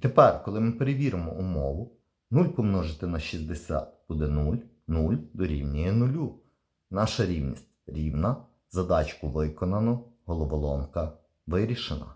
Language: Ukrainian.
Тепер, коли ми перевіримо умову, 0 помножити на 60 буде 0, 0 дорівнює 0. Наша рівність рівна, задачку виконано, головоломка вирішена.